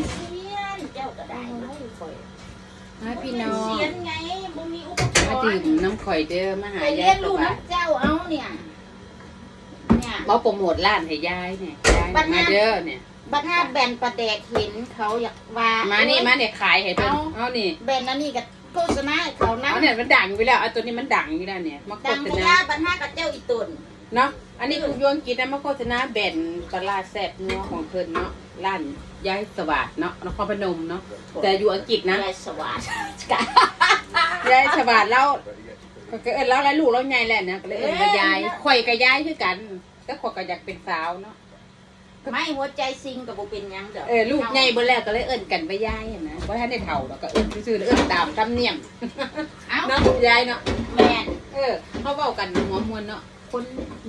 นเซียนเจ้าก็ได้ข่อยมาพี่น้องเซียนไงบ่มีอุปกมารณ์ดื่มน้ำข่อยเด้อมาหาไปยาเลี้ยยงสลูกวัสดิ์น้ำเจ้าเอาเนี่ย เนี่ยมาโปรโมทร้านให้ยายเนี่ยยายบัดมานั้นเด้อเนี่ย บัดห้าแบนประแดกเห็นเขาอยากว่ามา นี่มาเนี่ยขายให้เพิ่นเอา เอานี่แบนนั่นนี่กับโฆษณาให้เขานะเอาเนี่ยมันดังอยู่แล้วเอาตัวนี้มันดังอยู่แล้วเนี่ยมาโฆดังษพณาญาบัดห้ากับเจ้าอีตุนเนาะอันนี้คุณยวนกินนะมาโฆษณาแบรนด์ปลาร้าแซ่บนัวของเพิ่นเนาะร้าน ยายสวัสดิ์เนาะนครพนมเนาะแต่อยู่อังกฤษนะ ยายสวัสดิ์ยายสวัสดิ์แล้วก็เอิ้นแล้วแล้วลูกแล้วไงแหละนะก็เลยเอิ้นว่ายายข่อยกับยายคือกันแต่ข่อยก็อยากเป็นสาวเนาะไม่หัวใจซิงกับโบเป็นหยังเด้อเออลูกใหญ่เบ่แล้วก็เลยเอิ้นกันไปยายอะนะบ่ทันได้เฒ่าแล้วก็เอิ้นซื่อๆแล้วเอิ้นตามธรรมเนียมเอ้าเนาะยายเนาะแม่นเออเขาเว้ากันหัวมวนเนาะคน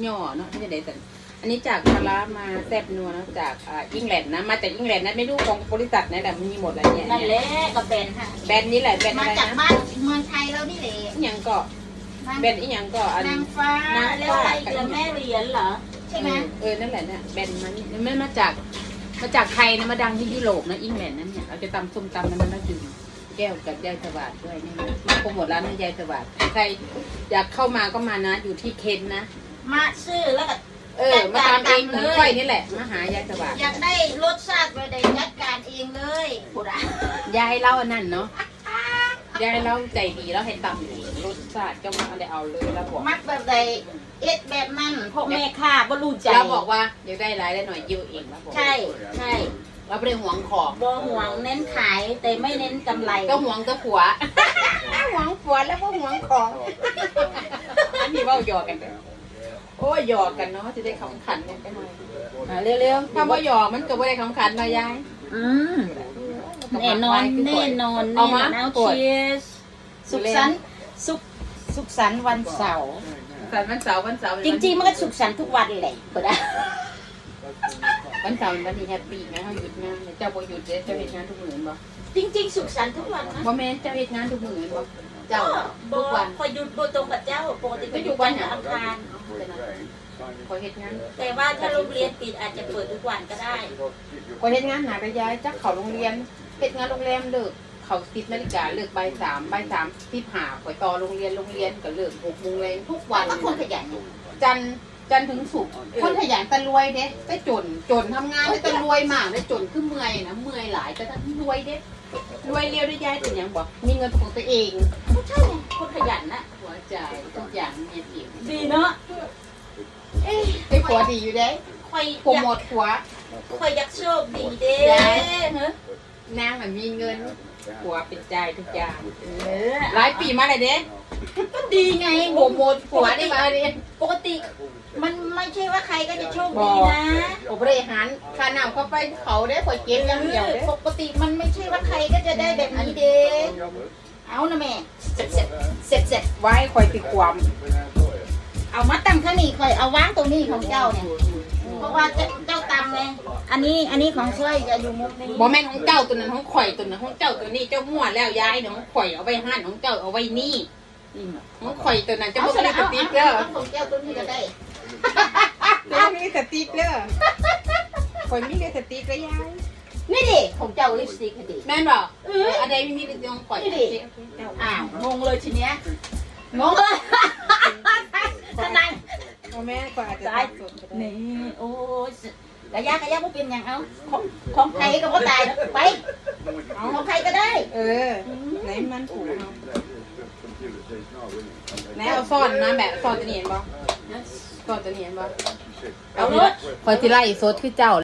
ย่อเนาะที่จะได้สัน อันนี้จากปลาร้ามาแซ่บนัวเนาะจากอ่าอังกฤษนะมาจากอังกฤษนะไม่รู้ของบริษัทไหนแต่มันมีหมดอะไรเนี่ยนั่นแหละกับแบนฮะแบรนด์นี้แหละแบรนด์มาอะไรจากนะบ้านเมืองไทยแล้วนี่แหละอีหยังก็แบรนด์อีหยังก็อัน นางฟ้านางฟ้าแล้วอะไรเหลือแม่เหรียญเหรอใช่ไหมเออ นั่นแหละเนี่ยแบรนด์มันมันมาจาก มาจากไทยนะ มาดังที่ยุโรปนะอังกฤษนั่นเนี่ย เราจะตำส้มตำนั้นมันน่ากินแก้วกับยายสวัสดด้วยนี่มาโปรโมทร้านให้ยายสวัสดใครอยากเข้ามาก็มานะ อยู่ที่เคนนะ มาซื้อแล้วก็ เออ มาตามเองเหมือนเลยค่อยนี่แหละ มาหายายสวัสดอยากได้รสชาติไปได้จัดการเองเลยพูดอะยายเล่าอันนั่นเนาะยายเล่าใจดีแล้วให้ตำเองรสชาติก็มาเอาได้เอาเลยแล้วบอกมักแบบใดเอ็ดแบบนั้นพวกแม่ข้าบ่รู้ใจเราบอกว่าอยากได้รายได้หน่อยยิวเองแล้วบอกใช่ใช่เราไม่ได้หวงของบ่ห่วงเน้นขายแต่ไม่เน้นกำไร ก็หวงก็ผัวหวงผัวแล้วก็หวงของอันนี้เว่าหยอกกันเด้อ โอ้ยหยอกกันเนาะจะได้คำขันกันไปหน่อยอ่าเร็วๆถ้าว่าหยอกมันก็ไม่ได้คำขันมายายอืมแน่นอนแน่นอนเอาแน่มานอนเอากดเชียสสุขสันต์สุขสุขสันต์วันเสาร์สันวันเสาร์วันเสาร์จริงๆมันก็สุขสันต์ทุกวันแหละก็ได้วันเสาร์วันนี้แฮปปี้ไหมเขาหยุดงานเนี่ยเจ้าบ่หยุดเด้เจ้าเฮ็ดงานทุกมื้อบ่จริงๆ สุขสันต์ทุกวันนะบ่แม่นเจ้าเฮ็ดงานทุกมื้อบ่ เจ้าบ่ทุกวันคอยหยุดบ่ตรงกับเจ้าปกติก็ก็ออยู่ยู่วัวันนหยังอังคารขอเฮ็ดงานแต่ว่าถ้าโรงเรียนปิดอาจจะเปิดทุกวันก็ได้ขอเฮ็ดงานหาไปย้ายจักเข้าโรงเรียนเฮ็ดงานโรงแรมเลิกเข้า10นาฬิกาเลิกบ่าย3บ่าย3 15ข่อยต่อโรงเรียนโรงเรียนก็เลิก6โมงแรงทุกวันว่าคนขยันจันทร์ จันทร์ถึงศุกร์คนขยันแต่รวยเด้แต่จน จนทำงานแต่รวยมากแต่จนคือเมื่อยนะเมื่อยหลายแต่ถ้ารวยเด้รวยเร็วได้ย้ายเป็นหยังบ่มีเงินของตัวเองก็ใช่ไงคนขยันนะหัวใจทุกอย่างเมียผิวดีเนาะเอ้ยไอ้ผัวดีอยู่เด้คอยโปรอยาโมกทผัวคอยอยากโชคดีเด้ย้ายเฮ้ย นางมันมีเงินผัวเป็นใจทุกอย่างเออหลายปีมาเลยเด้ก็ดีไงโปรโมทผัวได้มาดิปกติมันไม่ใช่ว่าใครก็จะโชคบอดีกนะโอ้บริหารค่าน้ำเข้าไปเขาได้ข่อยเก็บอย่างเดียวเด้ปกติมันไม่ใช่ว่าใครก็จะได้แบบนี้เด้เอานะแม่เสร็จเสร็จเสร็จเสร็จไว้ข่อยติดความ เอามาตั้งข้างนี้คอยเอาวางตรงนี้ของเจ้าเนี่ยเพราะว่าเจ้าเจ้าตำไงอันนี้อันนี้ของช่วยจะอยู่มุมนี้บ่แม่นของเจ้าตัวนั้นของข่อยตัวนั้นของเจ้าตัวนี้เจ้ามั่วแล้วย้ายเนาะของข่อยเอาไว้ห้านของเจ้าเอาไว้นี่ของข่อยตัวนั้นจะเอาบ่สมีละสเอาติ๊กเกเอาอร์เอาของเจ้าตัวนี้ก็ได้บ่มีสติ๊กเกอร์ข่อยมีแต่สติ๊กเกอร์ย้ายนี่ดิของเจ้าลิปสติกดิแม่นบ่เอออันใดมีแต่ของข่อยนี่ดิอ้าวงงเลยทีเนี้ยงงเลยทนายบ่แม่นข่อยอาจจะตายนี่โอ้ย กระยากระยาบ่เป็นอย่างเอาของของใครก็บ่ตายไปเอาของใครก็ได้ เออ ไหนมันถูกเนาะไหนเอาซ่อนมาแบบซ่อนตัวนี้เห็นบ่ซ่อนตัวนี้เห็นบ่เอารถข่อยสิไล่สดคือเจ้า